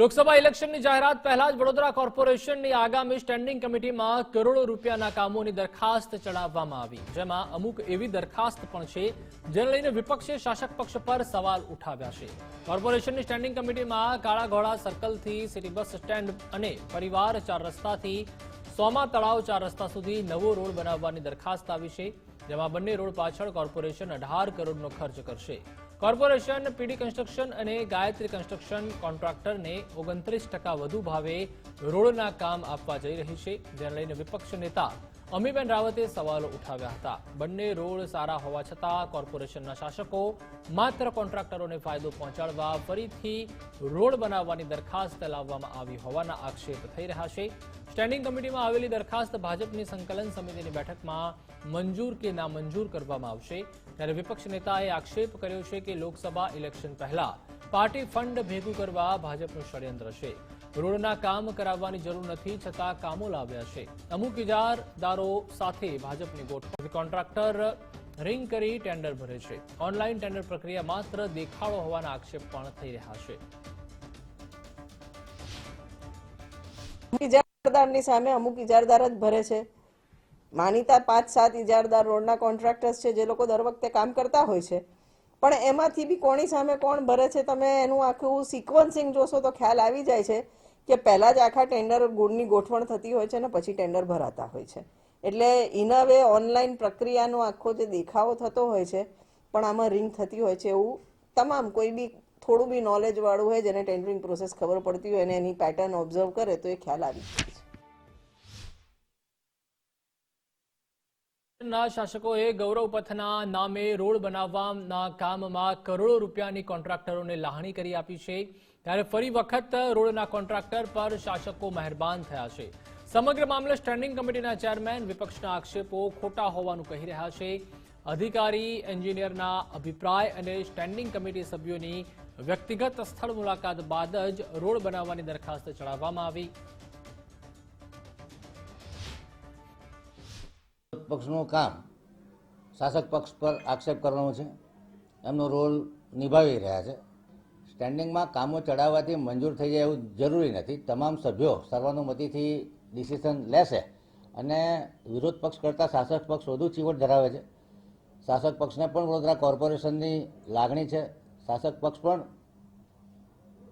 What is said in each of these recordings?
લોકસભા ઇલેક્શનની જાહેરાત પહેલા જ વડોદરા કોર્પોરેશનની આગામી સ્ટેન્ડિંગ કમિટીમાં કરોડો રૂપિયાના કામોની દરખાસ્ત ચડાવવામાં આવી. જેમાં અમુક એવી દરખાસ્ત પણ છે, જેને લઈને વિપક્ષે શાસક પક્ષ પર સવાલ ઉઠાવ્યા છે. કોર્પોરેશનની સ્ટેન્ડિંગ કમિટીમાં કાળા ઘોડા સર્કલથી સિટી બસ સ્ટેન્ડ અને પરિવાર ચાર રસ્તાથી સોમા તળાવ ચાર રસ્તા સુધી નવો રોડ બનાવવાની દરખાસ્ત આવી છે, જેમાં બંને રોડ પાછળ કોર્પોરેશન અઢાર કરોડનો ખર્ચ કરશે. કોર્પોરેશન, પીડી કન્સ્ટ્રક્શન અને ગાયત્રી કન્સ્ટ્રક્શન કોન્ટ્રાક્ટરને ઓગણત્રીસ ટકા વધુ ભાવે રોડના કામ આપવા જઈ રહી છે. જેને લઈને વિપક્ષ નેતા અમીબેન રાવતે સવાલો ઉઠાવ્યા હતા. બંને રોડ સારા હોવા છતાં કોર્પોરેશનના શાસકો માત્ર કોન્ટ્રાક્ટરોને ફાયદો પહોંચાડવા ફરીથી રોડ બનાવવાની દરખાસ્ત લાવવામાં આવી હોવાના આક્ષેપ થઈ રહ્યા છે. સ્ટેન્ડિંગ કમિટીમાં આવેલી દરખાસ્ત ભાજપની સંકલન સમિતિની બેઠકમાં મંજૂર કે નામંજૂર કરવામાં આવશે. ત્યારે વિપક્ષ નેતાએ આક્ષેપ કર્યો છે કે લોકસભા ઇલેક્શન પહેલા પાર્ટી ફંડ ભેગું કરવા ભાજપનું ષડયંત્ર છે. રોડના કામ કરાવવાની જરૂર નથી છતાં કામો લાવ્યા છે. અમુક ઇજારદારો સાથે ભાજપની ગોઠવણ. કોન્ટ્રાક્ટર રિંગ કરી ટેન્ડર ભરે છે. ઓનલાઈન ટેન્ડર પ્રક્રિયા માત્ર દેખાડો હોવાના આક્ષેપ પણ થઈ રહ્યા છે. ઇજારદારની સામે અમુક ઇજારદાર જ ભરે છે. માનીતા પાંચ સાત ઇજારદાર રોડના કોન્ટ્રાક્ટર્સ છે, જે લોકો દર વખતે કામ કરતા હોય છે. પણ એમાંથી બી કોની સામે કોણ ભરે છે, તમે એનું આખું સિક્વન્સિંગ જોશો તો ખ્યાલ આવી જાય છે કે પહેલાં જ આખા ટેન્ડર ગુડની ગોઠવણ થતી હોય છે ને પછી ટેન્ડર ભરાતા હોય છે. એટલે ઇન અ વે ઓનલાઈન પ્રક્રિયાનો આખો જે દેખાવો થતો હોય છે, પણ આમાં રિંગ થતી હોય છે એવું તમામ કોઈ બી થોડું બી નોલેજવાળું હોય જેને ટેન્ડરિંગ પ્રોસેસ ખબર પડતી હોય અને એની પેટર્ન ઓબ્ઝર્વ કરે તો એ ખ્યાલ આવી જાય છે. ના શાસકોએ ગૌરવ પથના નામે રોડ બનાવવાના કામમાં કરોડો રૂપિયાની કોન્ટ્રાક્ટરોને લાહણી કરી આપી છે. ત્યારે ફરી વખત રોડના કોન્ટ્રાક્ટર પર શાસકો મહેરબાન થયા છે. સમગ્ર મામલે સ્ટેન્ડિંગ કમિટીના ચેરમેન વિપક્ષના આક્ષેપો ખોટા હોવાનું કહી રહ્યા છે. અધિકારી, એન્જિનિયરના અભિપ્રાય અને સ્ટેન્ડિંગ કમિટી સભ્યોની વ્યક્તિગત સ્થળ મુલાકાત બાદ જ રોડ બનાવવાની દરખાસ્ત ચડાવવામાં આવી. પક્ષનું કામ શાસક પક્ષ પર આક્ષેપ કરવાનો છે. એમનો રોલ નિભાવી રહ્યા છે. સ્ટેન્ડિંગમાં કામો ચડાવવાથી મંજૂર થઈ જાય એવું જરૂરી નથી. તમામ સભ્યો સર્વાનુમતિથી ડિસિઝન લેશે અને વિરોધ પક્ષ કરતાં શાસક પક્ષ વધુ ચીવટ ધરાવે છે. શાસક પક્ષને પણ વડોદરા કોર્પોરેશનની લાગણી છે. શાસક પક્ષ પણ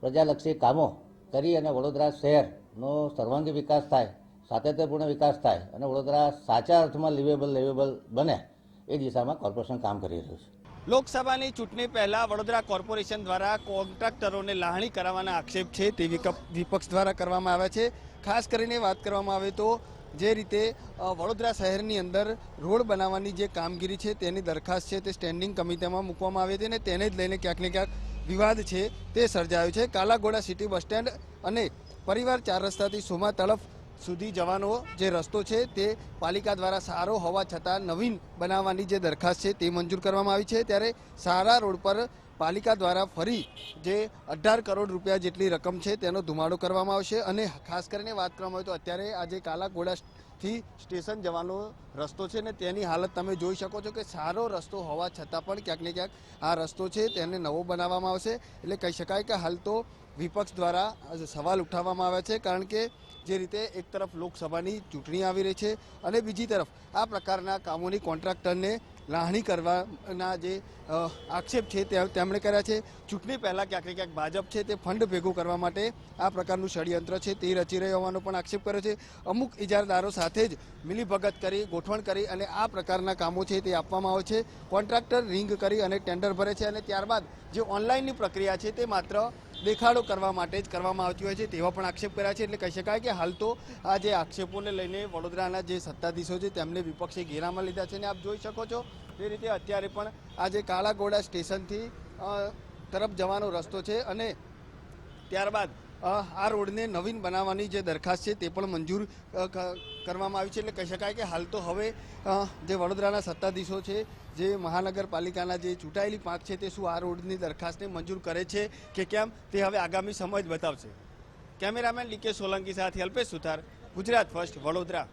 પ્રજાલક્ષી કામો કરી અને વડોદરા શહેરનો સર્વાંગી વિકાસ થાય સાતત્યપૂર્ણ વિકાસ થાય અને વડોદરા સાચા અર્થમાં લિવેબલ લેવેબલ બને એ દિશામાં કોર્પોરેશન કામ કરી રહ્યું છે. લોકસભાની ચૂંટણી પહેલા વડોદરા કોર્પોરેશન દ્વારા કોન્ટ્રાક્ટરોને લાહણી કરાવવાના આક્ષેપ છે તે વિપક્ષ દ્વારા કરવામાં આવ્યા છે. ખાસ કરીને વાત કરવામાં આવે તો જે રીતે વડોદરા શહેરની અંદર રોડ બનાવવાની જે કામગીરી છે તેની દરખાસ્ત છે તે સ્ટેન્ડિંગ કમિટીમાં મૂકવામાં આવી હતી અને તેને જ લઈને ક્યાંક ને ક્યાંક વિવાદ છે તે સર્જાયો છે. કાલાઘોડા સિટી બસ સ્ટેન્ડ અને પરિવાર ચાર રસ્તાથી સોમા તરફ સુધી જવાનો જે રસ્તો છે તે પાલિકા દ્વારા સારો હોવા છતાં નવીન બનાવવાની જે દરખાસ્ત છે તે મંજૂર કરવામાં આવી છે. ત્યારે સારા રોડ પર પાલિકા દ્વારા ફરી જે અઢાર કરોડ રૂપિયા જેટલી રકમ છે તેનો ધુમાડો કરવામાં આવશે અને ખાસ કરીને વાત કરવામાં આવે તો અત્યારે આજે કાલાઘોડાથી સ્ટેશન જવાનો રસ્તો છે ને તેની હાલત તમે જોઈ શકો છો કે સારો રસ્તો હોવા છતાં પણ ક્યાંક ને ક્યાંક આ રસ્તો છે તેને નવો બનાવવામાં આવશે. એટલે કહી શકાય કે હાલ તો વિપક્ષ દ્વારા સવાલ ઉઠાવવામાં આવ્યા છે કારણ કે જે રીતે એક તરફ લોકસભાની ચૂંટણી આવી રહી છે અને બીજી તરફ આ પ્રકારના કામોની કોન્ટ્રાક્ટરને લાહણી કરવાના જે આક્ષેપ છે તે તેમણે કર્યા છે. ચૂંટણી પહેલાં ક્યાંક ક્યાંક ભાજપ છે તે ફંડ ભેગું કરવા માટે આ પ્રકારનું ષડયંત્ર છે તે રચી રહ્યો હોવાનો પણ આક્ષેપ કર્યો છે. અમુક ઇજારદારો સાથે જ મિલીભગત કરી, ગોઠવણ કરી અને આ પ્રકારના કામો છે તે આપવામાં આવે છે. કોન્ટ્રાક્ટર રિંગ કરી અને ટેન્ડર ભરે છે અને ત્યારબાદ જે ઓનલાઈનની પ્રક્રિયા છે તે માત્ર દેખાડો કરવા માટે જ કરવામાં આવતી હોય છે, તેવા પણ આક્ષેપ કર્યા છે. એટલે કહી શકાય કે હાલ તો આ જે આક્ષેપોને લઈને વડોદરાના જે સત્તાધીશો છે, તેમને વિપક્ષે ઘેરામાં લીધા છે અને આપ જોઈ શકો છો તે રીતે અત્યારે પણ આ જે કાળાઘોડા સ્ટેશનથી તરફ જવાનો રસ્તો છે અને ત્યારબાદ આ રોડને નવીન બનાવવાની જે દરખાસ્ત છે તે પણ મંજૂર કરવામાં આવી છે એટલે કહી શકાય કે હાલ તો હવે જે વડોદરાના સત્તાધીશો છે, જે મહાનગરપાલિકાના જે ચૂંટાયેલી પાંચ છે તે શું આ રોડની દરખાસ્તને મંજૂર કરે છે કે કેમ તે હવે આગામી સમય જ બતાવશે. કેમેરામેન ડીકે સોલંકી સાથે અલ્પેશ સુથાર, ગુજરાત ફર્સ્ટ, વડોદરા.